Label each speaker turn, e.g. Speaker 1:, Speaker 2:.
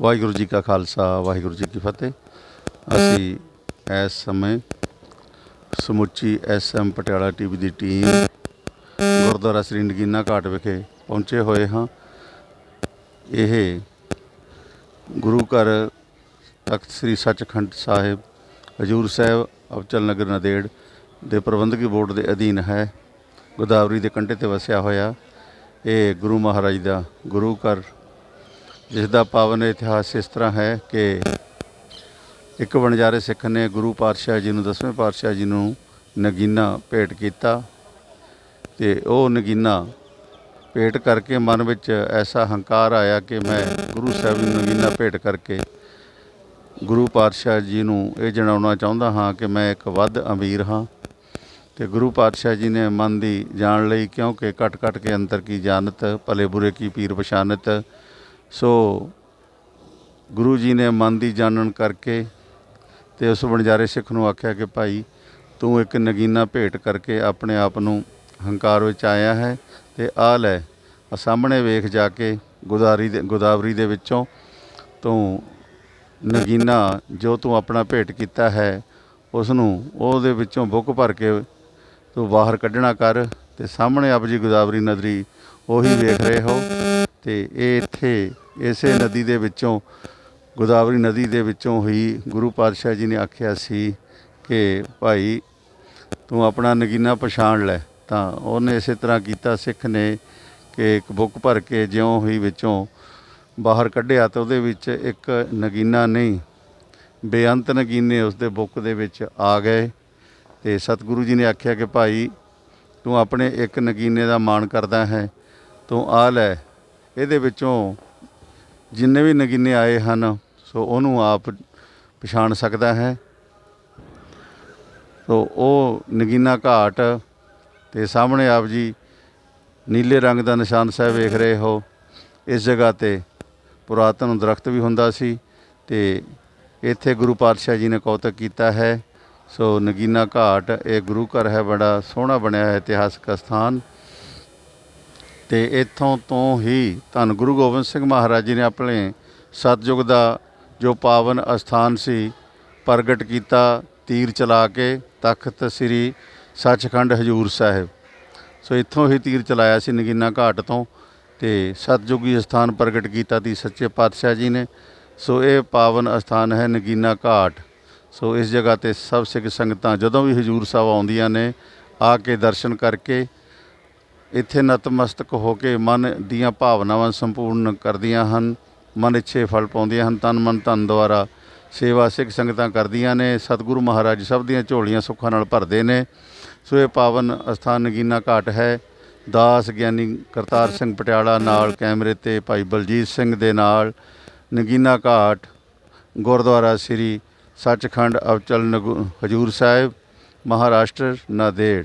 Speaker 1: ਵਾਹਿਗੁਰੂ ਜੀ ਕਾ ਖਾਲਸਾ, ਵਾਹਿਗੁਰੂ ਜੀ ਕੀ ਫਤਿਹ। ਅਸੀਂ ਇਸ ਸਮੇਂ ਸਮੁੱਚੀ ਐਸਐਮ ਪਟਿਆਲਾ ਟੀਵੀ ਦੀ ਟੀਮ ਗੁਰਦੁਆਰਾ ਸ੍ਰੀ ਨਗੀਨਾ ਘਾਟ ਵਿਖੇ ਪਹੁੰਚੇ ਹੋਏ ਹਾਂ। ਇਹ ਗੁਰੂ ਘਰ ਤਖਤ ਸ੍ਰੀ ਸੱਚਖੰਡ ਸਾਹਿਬ ਹਜੂਰ ਸਾਹਿਬ ਅਬਚਲ ਨਗਰ ਨਦੇੜ ਦੇ ਪ੍ਰਬੰਧਕੀ ਬੋਰਡ ਦੇ ਅਧੀਨ ਹੈ। ਗੋਦਾਵਰੀ ਦੇ ਕੰਢੇ ਤੇ ਵਸਿਆ ਹੋਇਆ ਇਹ ਗੁਰੂ ਮਹਾਰਾਜ ਦਾ ਗੁਰੂ ਘਰ ਜਿਸ ਦਾ ਪਾਵਨ ਇਤਿਹਾਸ ਇਸ ਤਰ੍ਹਾਂ ਹੈ ਕਿ ਇੱਕ ਵਣਜਾਰੇ ਸਿੱਖ ਨੇ ਗੁਰੂ ਪਾਤਸ਼ਾਹ ਜੀ ਨੂੰ, ਦਸਵੇਂ ਪਾਤਸ਼ਾਹ ਜੀ ਨੂੰ ਨਗੀਨਾ ਭੇਟ ਕੀਤਾ ਤੇ ਉਹ ਨਗੀਨਾ ਭੇਟ ਕਰਕੇ ਮਨ ਵਿੱਚ ਐਸਾ ਹੰਕਾਰ ਆਇਆ ਕਿ ਮੈਂ ਗੁਰੂ ਸਾਹਿਬ ਨੂੰ ਨਗੀਨਾ ਭੇਟ ਕਰਕੇ ਗੁਰੂ ਪਾਤਸ਼ਾਹ ਜੀ ਨੂੰ ਇਹ ਜਣਾਉਣਾ ਚਾਹੁੰਦਾ ਹਾਂ ਕਿ ਮੈਂ ਇੱਕ ਵੱਧ ਅਮੀਰ ਹਾਂ ਤੇ ਗੁਰੂ ਪਾਤਸ਼ਾਹ ਜੀ ਨੇ ਮਨ ਦੀ ਜਾਣ ਲਈ ਕਿਉਂਕਿ ਘਟ ਘਟ ਕੇ ਅੰਤਰ ਕੀ ਜਾਣਤ ਭਲੇ ਬੁਰੇ ਕੀ ਪੀਰ ਪਛਾਨਤ ਸੋ ਗੁਰੂ ਜੀ ਨੇ ਮਨ ਦੀ ਜਾਣਨ ਕਰਕੇ ਤੇ ਉਸ ਵਣਜਾਰੇ ਸਿੱਖ ਨੂੰ ਆਖਿਆ ਕਿ ਭਾਈ ਤੂੰ ਇੱਕ ਨਗੀਨਾ ਭੇਟ ਕਰਕੇ ਆਪਣੇ ਆਪ ਨੂੰ ਹੰਕਾਰ ਵਿੱਚ ਆਇਆ ਹੈ ਤੇ ਆ ਲੈ ਆ ਸਾਹਮਣੇ ਵੇਖ ਜਾ ਕੇ ਗੁਦਾਰੀ ਦੇ ਗੋਦਾਵਰੀ ਦੇ ਵਿੱਚੋਂ ਤੂੰ ਨਗੀਨਾ ਜੋ ਤੂੰ ਆਪਣਾ ਭੇਟ ਕੀਤਾ ਹੈ ਉਸ ਨੂੰ ਉਹਦੇ ਵਿੱਚੋਂ ਬੁੱਕ ਭਰ ਕੇ ਤੂੰ ਬਾਹਰ ਕੱਢਣਾ ਕਰ ਤੇ ਸਾਹਮਣੇ ਆਪ ਜੀ ਗੋਦਾਵਰੀ ਨਦੀ ਉਹੀ ਵੇਖ ਰਹੇ ਹੋ। ਤੇ ਇਹ ਇੱਥੇ ਇਸੇ ਨਦੀ ਦੇ ਵਿੱਚੋਂ, ਗੋਦਾਵਰੀ ਨਦੀ ਦੇ ਵਿੱਚੋਂ ਹੀ ਗੁਰੂ ਪਾਤਸ਼ਾਹ ਜੀ ਨੇ ਆਖਿਆ ਸੀ ਕਿ ਭਾਈ ਤੂੰ ਆਪਣਾ ਨਗੀਨਾ ਪਛਾਣ ਲੈ। ਤਾਂ ਉਹਨੇ ਇਸੇ ਤਰ੍ਹਾਂ ਕੀਤਾ, ਸਿੱਖ ਨੇ ਕਿ ਇੱਕ ਬੁੱਕ ਭਰ ਕੇ ਜਿਉਂ ਹੀ ਵਿੱਚੋਂ ਬਾਹਰ ਕੱਢਿਆ ਤਾਂ ਉਹਦੇ ਵਿੱਚ ਇੱਕ ਨਗੀਨਾ ਨਹੀਂ, ਬੇਅੰਤ ਨਗੀਨੇ ਉਸਦੇ ਬੁੱਕ ਦੇ ਵਿੱਚ ਆ ਗਏ। ਤੇ ਸਤਿਗੁਰੂ ਜੀ ਨੇ ਆਖਿਆ ਕਿ ਭਾਈ ਤੂੰ ਆਪਣੇ ਇੱਕ ਨਗੀਨੇ ਦਾ ਮਾਣ ਕਰਦਾ ਹੈ, ਤੂੰ ਆ ਲੈ। ਇਹਦੇ ਵਿੱਚੋਂ ਜਿੰਨੇ ਵੀ ਨਗੀਨੇ ਆਏ ਹਨ, ਸੋ ਉਹਨੂੰ ਆਪ ਪਛਾਣ ਸਕਦਾ ਹੈ। ਸੋ ਉਹ ਨਗੀਨਾ ਘਾਟ ਤੇ ਸਾਹਮਣੇ ਆਪ ਜੀ ਨੀਲੇ ਰੰਗ ਦਾ ਨਿਸ਼ਾਨ ਸਾਹਿਬ ਵੇਖ ਰਹੇ ਹੋ। ਇਸ ਜਗ੍ਹਾ ਤੇ ਪੁਰਾਤਨ ਦਰਖਤ ਵੀ ਹੁੰਦਾ ਸੀ ਤੇ ਇੱਥੇ ਗੁਰੂ ਪਾਤਸ਼ਾਹ ਜੀ ਨੇ ਕੌਤਕ ਕੀਤਾ ਹੈ। ਸੋ ਨਗੀਨਾ ਘਾਟ ਇਹ ਗੁਰੂ ਘਰ ਹੈ, ਬੜਾ ਸੋਹਣਾ ਬਣਿਆ ਹੈ ਇਤਿਹਾਸਕ ਸਥਾਨ। ਤੇ ਇੱਥੋਂ ਤੋਂ ਹੀ ਧੰਨ ਗੁਰੂ ਗੋਬਿੰਦ ਸਿੰਘ ਮਹਾਰਾਜ ਜੀ ਨੇ ਆਪਣੇ ਸਤਜੁਗ ਦਾ ਜੋ ਪਾਵਨ ਅਸਥਾਨ ਸੀ, ਪ੍ਰਗਟ ਕੀਤਾ, ਤੀਰ ਚਲਾ ਕੇ ਤਖਤ ਸ੍ਰੀ ਸੱਚਖੰਡ ਹਜੂਰ ਸਾਹਿਬ। ਸੋ ਇੱਥੋਂ ਹੀ ਤੀਰ ਚਲਾਇਆ ਸੀ ਨਗੀਨਾ ਘਾਟ ਤੋਂ ਤੇ ਸਤਜੁਗੀ ਸਥਾਨ ਪ੍ਰਗਟ ਕੀਤਾ ਤੀ ਸੱਚੇ ਪਾਤਸ਼ਾਹ ਜੀ ਨੇ। ਸੋ ਇਹ ਪਾਵਨ ਅਸਥਾਨ ਹੈ ਨਗੀਨਾ ਘਾਟ। ਸੋ ਇਸ ਜਗ੍ਹਾ ਤੇ ਸਭ ਸਿੱਖ ਸੰਗਤਾਂ ਜਦੋਂ ਵੀ ਹਜੂਰ ਸਾਹਿਬ ਆਉਂਦੀਆਂ ਨੇ, ਆ ਕੇ ਦਰਸ਼ਨ ਕਰਕੇ ਇੱਥੇ ਨਤਮਸਤਕ ਹੋ ਕੇ ਮਨ ਦੀਆਂ ਭਾਵਨਾਵਾਂ ਸੰਪੂਰਨ ਕਰਦੀਆਂ ਹਨ, ਮਨ ਇੱਛੇ ਫਲ ਪਾਉਂਦੀਆਂ ਹਨ, ਤਨ ਮਨ ਧਨ ਦੁਆਰਾ ਸੇਵਾ ਸਿੱਖ ਸੰਗਤਾਂ ਕਰਦੀਆਂ ਨੇ, ਸਤਿਗੁਰੂ ਮਹਾਰਾਜ ਸਭ ਦੀਆਂ ਝੋਲੀਆਂ ਸੁੱਖਾਂ ਨਾਲ ਭਰਦੇ ਨੇ। ਸੋ ਇਹ ਪਾਵਨ ਅਸਥਾਨ ਨਗੀਨਾ ਘਾਟ ਹੈ। ਦਾਸ ਗਿਆਨੀ ਕਰਤਾਰ ਸਿੰਘ ਪਟਿਆਲਾ ਨਾਲ ਕੈਮਰੇ ਤੇ ਭਾਈ ਬਲਜੀਤ ਸਿੰਘ ਦੇ ਨਾਲ ਨਗੀਨਾ ਘਾਟ, ਗੁਰਦੁਆਰਾ ਸ੍ਰੀ ਸੱਚਖੰਡ ਅਵਚਲ ਨਗੂ- ਹਜੂਰ ਸਾਹਿਬ, ਮਹਾਰਾਸ਼ਟਰ, ਨਾਦੇੜ।